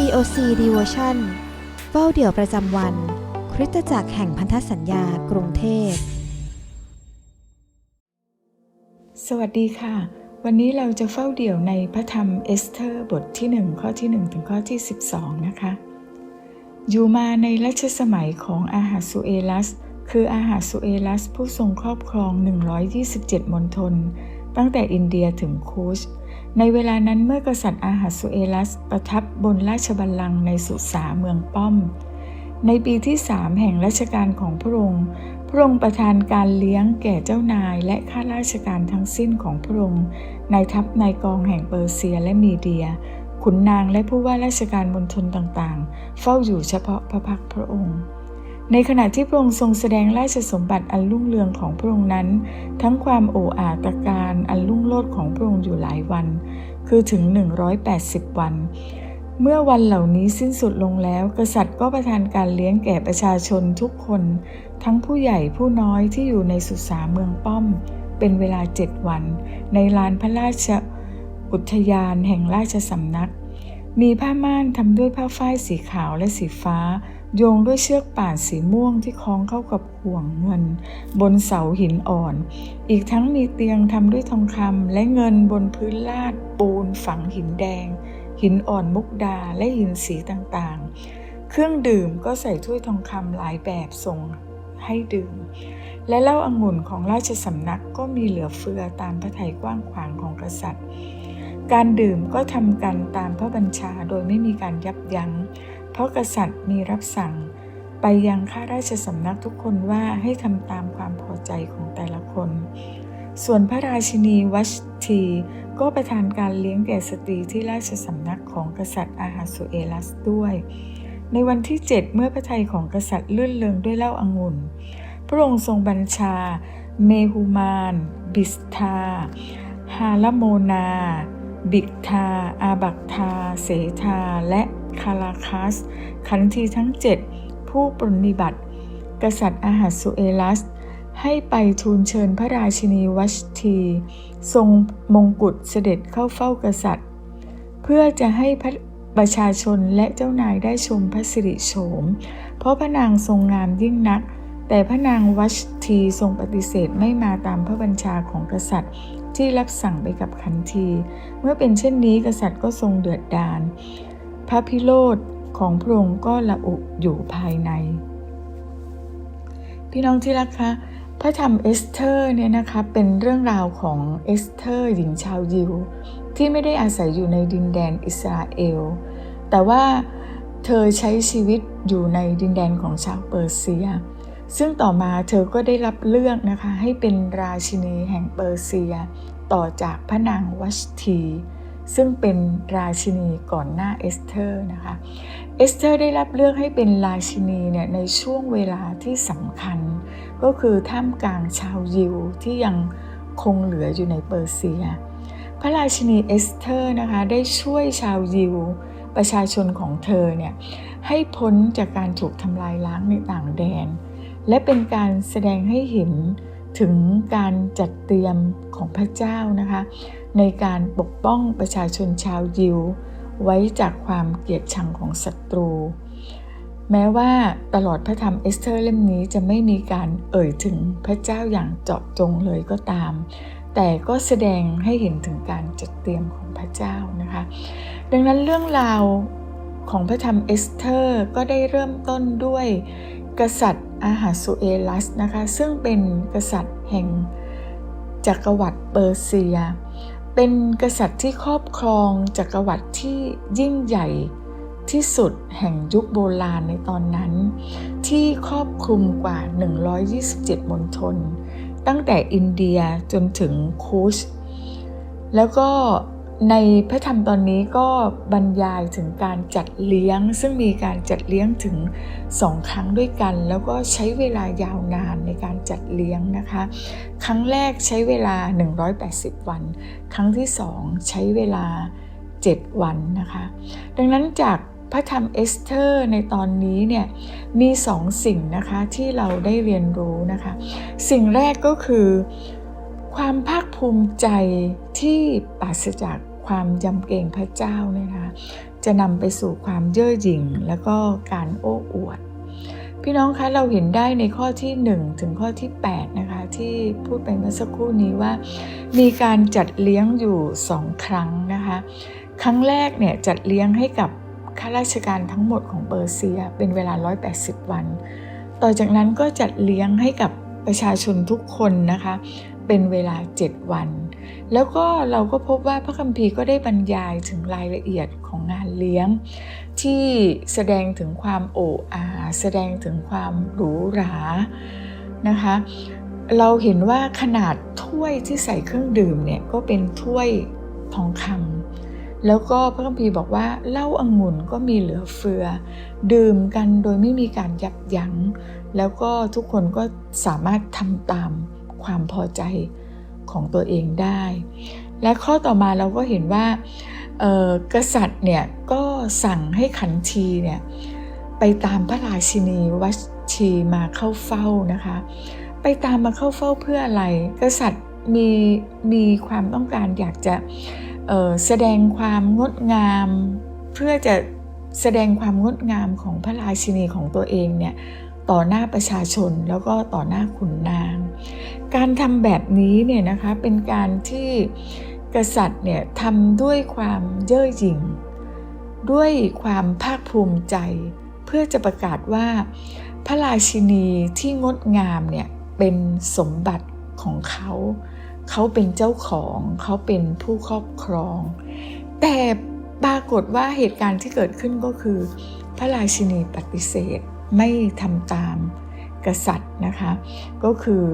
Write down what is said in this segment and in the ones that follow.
COC Devotion เฝ้าเดี่ยวประจำวัน คริสตจักรแห่งพันธสัญญากรุงเทพ สวัสดีค่ะ วันนี้เราจะเฝ้าเดี่ยวในพระธรรมเอสเธอร์บทที่ 1 ข้อที่ 1 ถึงข้อที่ 12 นะคะ อยู่มาในรัชสมัยของอาหาสุเอลัส คืออาหาสุเอลัสผู้ทรงครอบครอง 127 มณฑลตั้งแต่อินเดียถึงคูช ในเวลานั้นเมื่อกษัตริย์อาหาสุเอลัสประทับบนราชบัลลังก์ในสุสาเมืองป้อม ในปีที่สามแห่งรัชกาลของพระองค์ พระองค์ประทานการเลี้ยงแก่เจ้านายและข้าราชการทั้งสิ้นของพระองค์ในทัพนายกองแห่งเปอร์เซียและมีเดีย ขุนนางและผู้ว่าราชการมณฑลต่างๆ เฝ้าอยู่เฉพาะพระพักพระองค์ ในขณะที่พระองค์ทรงแสดงราชสมบัติอันรุ่งเรืองของพระองค์นั้น ทั้งความโอ้อาตการอันรุ่งโรจน์ของพระองค์อยู่หลายวัน คือถึง 180 วัน เมื่อวันเหล่านี้สิ้นสุดลงแล้ว กษัตริย์ก็ประทานการเลี้ยงแก่ประชาชนทุกคน ทั้งผู้ใหญ่ผู้น้อยที่อยู่ในสุสาเมืองป้อม เป็นเวลาเจ็ดวัน ในลานพระราชอุทยานแห่งราชสำนัก มีผ้าม่านทำด้วยผ้าฝ้ายสีขาวและสีฟ้า โยงด้วยเชือกป่านสีม่วงที่คล้องเข้ากับห่วงเงิน บนเสาหินอ่อน อีกทั้งมีเตียงทำด้วยทองคำและเงินบนพื้นลาดปูนฝังหินแดง หินอ่อนมุกดาและหินสีต่างๆ เครื่องดื่มก็ใส่ถ้วยทองคำหลายแบบส่งให้ดื่ม และเหล้าอางุ่นของราชสำนักก็มีเหลือเฟือตามพระทัยกว้างขวางของกษัตริย์ การดื่มก็ทำกันตามพระบัญชาโดยไม่มีการยับยัง้ง ราะกษัตริย์มีรับสั่ง ไปยังข้าราชสำนักทุกคนว่าให้ทำตามความพอใจของแต่ละคน ส่วนพระราชินีวัชทีก็ประทานการเลี้ยงแก่สตรีที่ราชสำนักของกษัตริย์อาหาสุเอลัสด้วย ในวันที่ 7 เมื่อพระทัยของกษัตริย์ลื่นเลืองด้วยเหล้าอางุ่น พระองค์ทรงบัญชา เมฮูมาน บิสทา ฮาลโมนา บิกทา อาบักทา เสทา และ คาราคัส ขันทีทั้งเจ็ดผู้ปรนนิบัติ กษัตริย์อาหัสสุเอลัส ให้ไปทูลเชิญพระราชินีวัชที ทรงมงกุฎเสด็จเข้าเฝ้ากษัตริย์ เพื่อจะให้พระประชาชนและเจ้านายได้ชมพระสิริโฉม เพราะพระนางทรงงามยิ่งนัก แต่พระนางวัชทีทรงปฏิเสธไม่มาตามพระบัญชาของกษัตริย์ ที่รับสั่งไปกับขันที เมื่อเป็นเช่นนี้กษัตริย์ก็ทรงเดือดดาล พระพิโรธของพระองค์ก็ละอุอยู่ภายใน พี่น้องที่รักคะพระธรรมเอสเธอร์เนี่ยนะคะเป็นเรื่องราวของเอสเธอร์หญิงชาวยิว ที่ไม่ได้อาศัยอยู่ในดินแดนอิสราเอล แต่ว่าเธอใช้ชีวิตอยู่ในดินแดนของชาวเปอร์เซีย ซึ่งต่อมาเธอก็ได้รับเลือกนะคะให้เป็นราชินีแห่งเปอร์เซีย ต่อจากพระนางวัชที ซึ่งเป็นราชินีก่อนหน้าเอสเธอร์นะคะเอสเธอร์ได้รับเลือกให้เป็นราชินีเนี่ยในช่วงเวลาที่สำคัญ ก็คือท่ามกลางชาวยิวที่ยังคงเหลืออยู่ในเปอร์เซีย พระราชินีเอสเธอร์นะคะได้ช่วยชาวยิวประชาชนของเธอเนี่ยให้พ้นจากการถูกทำลายล้างในต่างแดน และเป็นการแสดงให้เห็นถึงการจัดเตรียมของพระเจ้านะคะ ในการปกป้องประชาชนชาวยิว ไว้จากความเกลียดชังของศัตรู แม้ว่าตลอดพระธรรมเอสเธอร์เล่มนี้จะไม่มีการเอ่ยถึงพระเจ้าอย่างเจาะจงเลยก็ตาม แต่ก็แสดงให้เห็นถึงการจัดเตรียมของพระเจ้านะคะ ดังนั้นเรื่องราวของพระธรรมเอสเธอร์ก็ได้เริ่มต้นด้วย กษัตริย์อาหาสุเอลัสนะคะ ซึ่งเป็นกษัตริย์แห่งจักรวรรดิเปอร์เซีย เป็นกษัตริย์ที่ครอบครองจักรวรรดิที่ยิ่งใหญ่ที่สุดแห่งยุคโบราณในตอนนั้น ที่ครอบคลุมกว่า 127 มณฑลตั้งแต่อินเดียจนถึงคูช แล้วก็ในพระธรรมตอนนี้ก็บรรยายถึงการจัดเลี้ยง ซึ่งมีการจัดเลี้ยงถึงสองครั้งด้วยกัน แล้วก็ใช้เวลายาวนานในการ จัดเลี้ยงนะคะ ครั้งแรกใช้เวลา 180 วัน ครั้งที่สองใช้เวลา 7 วันนะคะ ดังนั้นจากพระธรรมเอสเธอร์ในตอนนี้เนี่ยมีสองสิ่งนะคะที่เราได้เรียนรู้นะคะ สิ่งแรกก็คือ ความภาคภูมิใจที่ปราศจากความยำเกรงพระเจ้าเนี่ยนะคะจะนำไปสู่ความเย่อหยิ่ง แล้วก็การโอ้อวด พี่น้องคะเราเห็นได้ในข้อที่ 1 ถึงข้อที่ 8 นะคะ ที่พูดไปเมื่อสักครู่นี้ว่า มีการจัดเลี้ยงอยู่สองครั้งนะคะ ครั้งแรกเนี่ยจัดเลี้ยงให้กับข้าราชการทั้งหมดของเปอร์เซียเป็นเวลา 180 วัน ต่อจากนั้นก็จัดเลี้ยงให้กับประชาชนทุกคนนะคะ เป็นเวลา 7 วัน แล้วก็เราก็พบว่าพระคัมภีร์ก็ได้บรรยายถึงรายละเอียดของงานเลี้ยง ที่แสดงถึงความโอ้อาแสดงถึงความหรูหรานะคะ เราเห็นว่าขนาดถ้วยที่ใส่เครื่องดื่มเนี่ยก็เป็นถ้วยทองคำแล้วก็พระคัมภีร์บอกว่าเหล้าอางุ่นก็มีเหลือเฟือ ดื่มกันโดยไม่มีการยับยัง้ง แล้วก็ทุกคนก็สามารถทำตาม ความพอใจของตัวเองได้ และข้อต่อมาเราก็เห็นว่ากษัตริย์เนี่ยก็สั่งให้ขันทีเนี่ยไปตามพระราชินีวัชชีมาเข้าเฝ้านะคะ ไปตามมาเข้าเฝ้าเพื่ออะไร กษัตริย์มีมีความต้องการอยากจะแสดงความงดงาม เพื่อจะแสดงความงดงามของพระราชินีของตัวเองเนี่ย ต่อหน้าประชาชนแล้วก็ต่อหน้าขุนนาง การทำแบบนี้เนี่ยนะคะเป็นการที่กษัตริย์เนี่ยทำด้วยความเย่อหยิ่ง ด้วยความภาคภูมิใจ เพื่อจะประกาศว่า พระราชินีที่งดงามเนี่ยเป็นสมบัติของเขา เขาเป็นเจ้าของเขาเป็นผู้ครอบครอง แต่ปรากฏว่าเหตุการณ์ที่เกิดขึ้นก็คือ พระราชินีปฏิเสธ ไม่ทำตามกษัตริย์นะคะ ก็คือ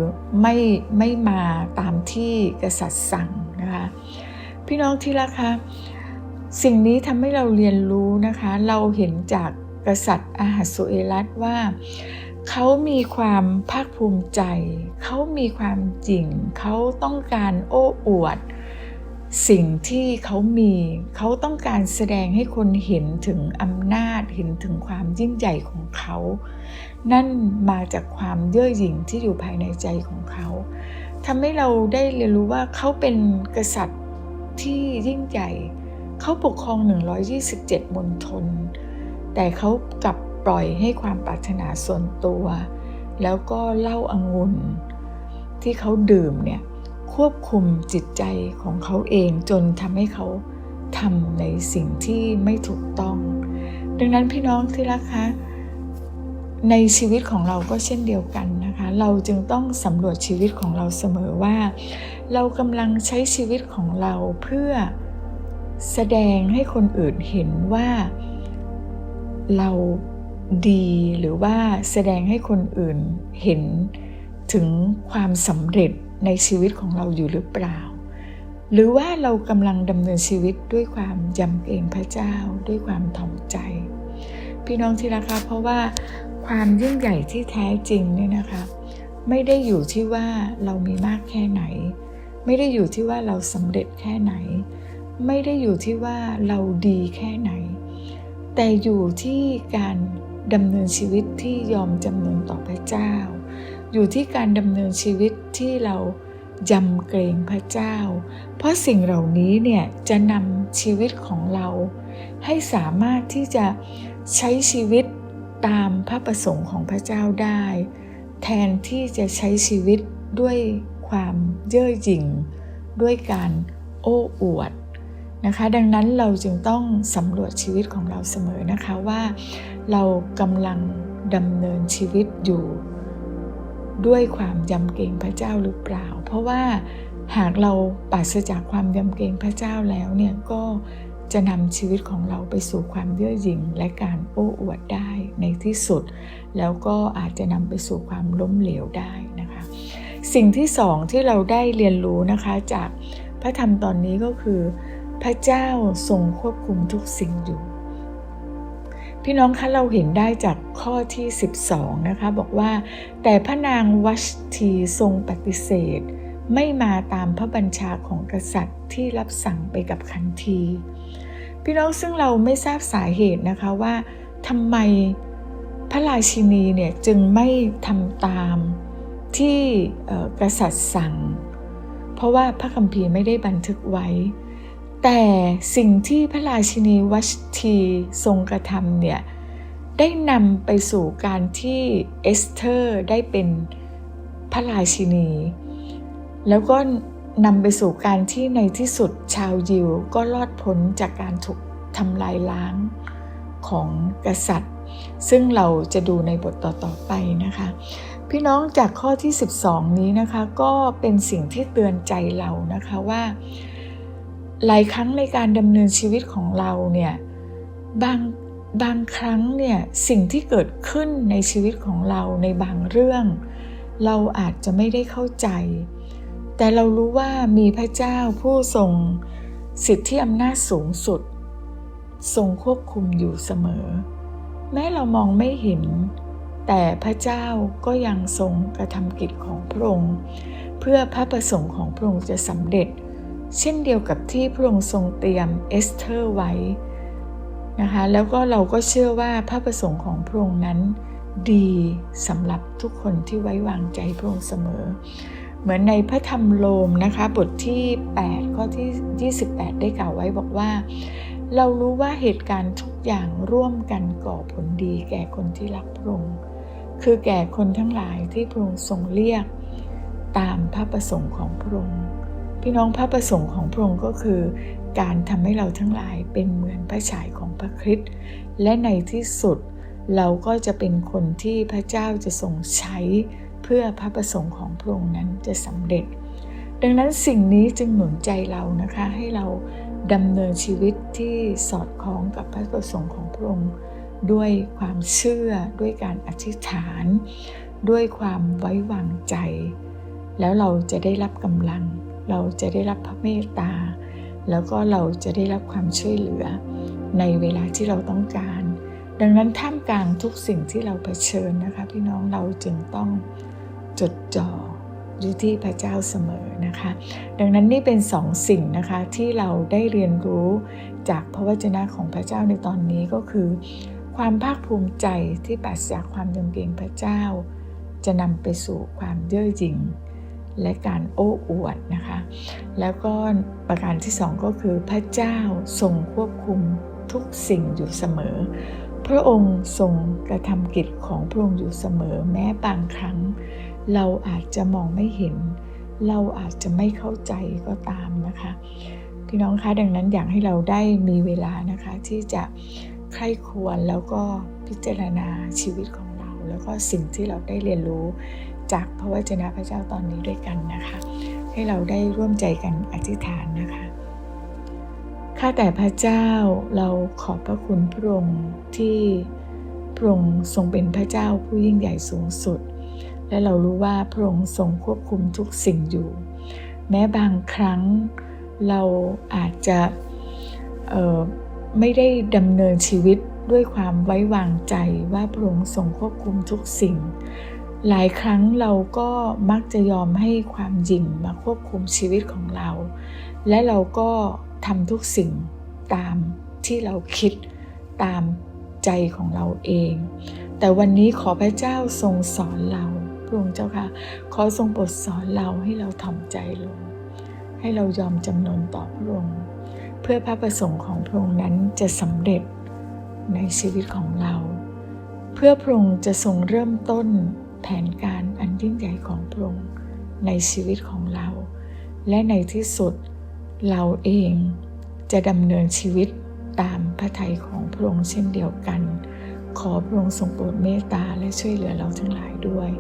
ไม่ไม่มาตามที่กษัตริย์สั่งนะคะ พี่น้องที่รักคะสิ่งนี้ทำให้เราเรียนรู้นะคะ เราเห็นจากกษัตริย์อาหัสุเอรัสว่าเขามีความภาคภูมิใจ เขามีความจริง เขาต้องการโอ้อวด สิ่งที่เขามีเขาต้องการแสดงให้คนเห็นถึงอำนาจเห็นถึงความยิ่งใหญ่ของเขา นั่นมาจากความเย่อหยิ่งที่อยู่ภายในใจของเขาทำให้เราได้เรียนรู้ว่าเขาเป็นกษัตริย์ที่ยิ่งใหญ่ เขาปกครอง 127มณฑลแต่เขากลับปล่อยให้ความปรารถนาส่วนตัว แล้วก็เหล้าอางุ่นที่เขาดื่มเนี่ย ควบคุมจิตใจของเขาเองจนทำให้เขาทำในสิ่งที่ไม่ถูกต้อง ดังนั้นพี่น้องที่รักคะในชีวิตของเราก็เช่นเดียวกันนะคะ เราจึงต้องสำรวจชีวิตของเราเสมอว่า เรากำลังใช้ชีวิตของเราเพื่อแสดงให้คนอื่นเห็นว่าเราดีหรือว่าแสดงให้คนอื่นเห็นถึงความสำเร็จ ในชีวิตของเราอยู่หรือเปล่า หรือว่าเรากำลังดำเนินชีวิตด้วยความยำเกรงพระเจ้าด้วยความถ่อมใจ พี่น้องที่รักคะเพราะว่าความยิ่งใหญ่ที่แท้จริงเนี่ยนะคะไม่ได้อยู่ที่ว่าเรามีมากแค่ไหน ไม่ได้อยู่ที่ว่าเราสำเร็จแค่ไหน ไม่ได้อยู่ที่ว่าเราดีแค่ไหน แต่อยู่ที่การดำเนินชีวิตที่ยอมจำนนต่อพระเจ้า อยู่ที่การดำเนินชีวิตที่เรายำเกรงพระเจ้า เพราะสิ่งเหล่านี้เนี่ยจะนำชีวิตของเรา ให้สามารถที่จะใช้ชีวิตตามพระประสงค์ของพระเจ้าได้ แทนที่จะใช้ชีวิตด้วยความเย่อหยิ่ง ด้วยการโอ้อวดนะคะ ดังนั้นเราจึงต้องสำรวจชีวิตของเราเสมอนะคะว่า เรากำลังดำเนินชีวิตอยู่ ด้วยความยำเกรงพระเจ้าหรือเปล่า เพราะว่าหากเราปราศจากความยำเกรงพระเจ้าแล้วเนี่ยก็จะนำชีวิตของเราไปสู่ความเย่อหยิ่งและการโอ้อวดได้ในที่สุด แล้วก็อาจจะนำไปสู่ความล้มเหลวได้นะคะ สิ่งที่สองที่เราได้เรียนรู้นะคะจากพระธรรมตอนนี้ก็คือ พระเจ้าทรงควบคุมทุกสิ่งอยู่ พี่น้องคะเราเห็นได้จากข้อที่ 12 นะคะ บอกว่า แต่พระนางวัชทีทรงปฏิเสธ ไม่มาตามพระบัญชาของกษัตริย์ที่รับสั่งไปกับคันที พี่น้องซึ่งเราไม่ทราบสาเหตุนะคะว่าทำไมพระราชินีเนี่ยจึงไม่ทำตามที่กษัตริย์สั่ง เพราะว่าพระคัมภีร์ไม่ได้บันทึกไว้ แต่สิ่งที่พระราชินีวัชทีทรงกระทำเนี่ยได้นำไปสู่การที่เอสเธอร์ได้เป็นพระราชินี แล้วก็นำไปสู่การที่ในที่สุดชาวยิวก็รอดพ้นจากการถูกทำลายล้างของกษัตริย์ ซึ่งเราจะดูในบทต่อๆไปนะคะ พี่น้องจากข้อที่ 12 นี้นะคะ ก็เป็นสิ่งที่เตือนใจเรานะคะว่า หลายครั้งในการดำเนินชีวิตของเราเนี่ยบางบางครั้งเนี่ยสิ่งที่เกิดขึ้นในชีวิตของเราในบางเรื่อง เราอาจจะไม่ได้เข้าใจ แต่เรารู้ว่ามีพระเจ้าผู้ทรงสิทธิอำนาจสูงสุด ทรงควบคุมอยู่เสมอ แม้เรามองไม่เห็น แต่พระเจ้าก็ยังทรงกระทำกิจของพระองค์เพื่อพระประสงค์ของพระองค์จะสำเร็จ เช่นเดียวกับที่พระองค์ทรงเตรียมเอสเธอร์ไว้นะคะแล้วก็เราก็เชื่อว่าพระประสงค์ของพระองค์นั้น ดีสำหรับทุกคนที่ไว้วางใจพระองค์เสมอ เหมือนในพระธรรมโลมนะคะบทที่ 8 ข้อที่ 28 ได้กล่าวไว้บอกว่า เรารู้ว่าเหตุการณ์ทุกอย่างร่วมกันก่อผลดี แก่คนที่รักพระองค์คือแก่คนทั้งหลายที่พระองค์ทรงเรียก ตามพระประสงค์ของพระองค์ พี่น้องพระประสงค์ของพระองค์ก็คือ การทำให้เราทั้งหลายเป็นเหมือนพระฉายของพระคริสต์และในที่สุดเราก็จะเป็นคนที่พระเจ้าจะทรงใช้เพื่อพระประสงค์ของพระองค์นั้นจะสำเร็จ ดังนั้นสิ่งนี้จึงหนุนใจเรานะคะให้เราดำเนินชีวิตที่สอดคล้องกับพระประสงค์ของพระองค์ด้วยความเชื่อด้วยการอธิษฐาน ด้วยความไว้วางใจ แล้วเราจะได้รับกำลัง เราจะได้รับพระเมตตา แล้วก็เราจะได้รับความช่วยเหลือ ในเวลาที่เราต้องการ ดังนั้นท่ามกลางทุกสิ่งที่เราเผชิญนะคะ พี่น้องเราจึงต้องจดจ่ออยู่ที่พระเจ้าเสมอนะคะ ดังนั้นนี่เป็นสองสิ่งนะคะที่เราได้เรียนรู้จากพระวจนะของพระเจ้าในตอนนี้ก็คือ ความภาคภูมิใจที่ปราศจากความยำเกรงพระเจ้า จะนำไปสู่ความเย่อหยิ่ง และการโอ้อวดนะคะ แล้วก็ประการที่สองก็คือพระเจ้าทรงควบคุมทุกสิ่งอยู่เสมอ พระองค์ทรงกระทำกิจของพระองค์อยู่เสมอ แม้บางครั้ง เราอาจจะมองไม่เห็น เราอาจจะไม่เข้าใจก็ตามนะคะพี่น้องคะดังนั้นอยากให้เราได้มีเวลานะคะ ที่จะใคร่ควญแล้วก็พิจารณาชีวิตของเรา แล้วก็สิ่งที่เราได้เรียนรู้ จากพระวจนะพระเจ้าตอนนี้ด้วยกันนะคะ ให้เราได้ร่วมใจกันอธิษฐานนะคะ ข้าแต่พระเจ้าเราขอบพระคุณพระองค์ที่พระองค์ทรงเป็นพระเจ้าผู้ยิ่งใหญ่สูงสุด และเรารู้ว่าพระองค์ทรงควบคุมทุกสิ่งอยู่ แม้บางครั้งเราอาจจะไม่ได้ดำเนินชีวิตด้วยความไว้วางใจว่าพระองค์ทรงควบคุมทุกสิ่ง หลายครั้งเราก็มักจะยอมให้ความหยิ่งมาควบคุมชีวิตของเรา และเราก็ทำทุกสิ่งตามที่เราคิดตามใจของเราเอง แต่วันนี้ขอพระเจ้าทรงสอนเราพระองค์เจ้าค่ะ ขอทรงโปรดสอนเราให้เราถ่อมใจลง ให้เรายอมจำนนต่อพระองค์เพื่อพระประสงค์ของพระองค์นั้นจะสำเร็จในชีวิตของเรา เพื่อพระองค์จะทรงเริ่มต้น แผนการอันยิ่งใหญ่ของพระองค์ในชีวิตของเรา และในที่สุดเราเองจะดำเนินชีวิตตามพระทัยของพระองค์เช่นเดียวกัน ขอพระองค์ทรงโปรดเมตตาและช่วยเหลือเราทั้งหลายด้วย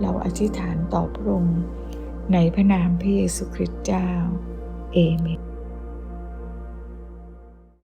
เราอธิษฐานต่อพระองค์ในพระนามพระเยซูคริสต์เจ้า เอเมน